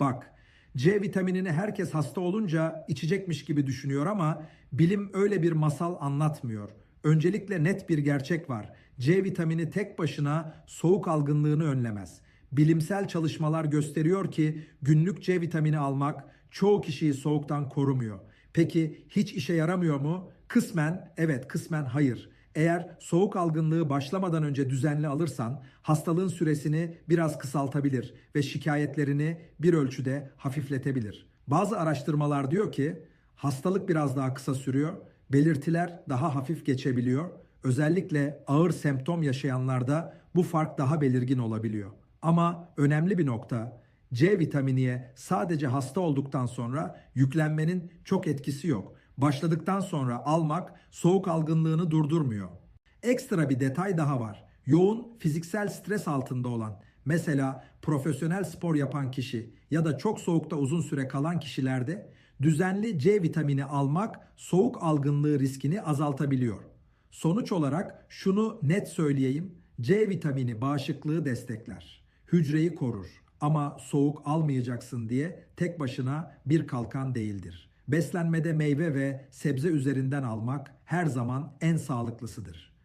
Bak, C vitaminini herkes hasta olunca içecekmiş gibi düşünüyor ama bilim öyle bir masal anlatmıyor. Öncelikle net bir gerçek var. C vitamini tek başına soğuk algınlığını önlemez. Bilimsel çalışmalar gösteriyor ki günlük C vitamini almak çoğu kişiyi soğuktan korumuyor. Peki hiç işe yaramıyor mu? Kısmen evet, kısmen hayır. Eğer soğuk algınlığı başlamadan önce düzenli alırsan hastalığın süresini biraz kısaltabilir ve şikayetlerini bir ölçüde hafifletebilir. Bazı araştırmalar diyor ki hastalık biraz daha kısa sürüyor, belirtiler daha hafif geçebiliyor. Özellikle ağır semptom yaşayanlarda bu fark daha belirgin olabiliyor. Ama önemli bir nokta C vitaminiye sadece hasta olduktan sonra yüklenmenin çok etkisi yok. Başladıktan sonra almak soğuk algınlığını durdurmuyor. Ekstra bir detay daha var. Yoğun fiziksel stres altında olan, mesela profesyonel spor yapan kişi ya da çok soğukta uzun süre kalan kişilerde düzenli C vitamini almak soğuk algınlığı riskini azaltabiliyor. Sonuç olarak şunu net söyleyeyim. C vitamini bağışıklığı destekler. Hücreyi korur ama soğuk almayacaksın diye tek başına bir kalkan değildir. Beslenmede meyve ve sebze üzerinden almak her zaman en sağlıklısıdır.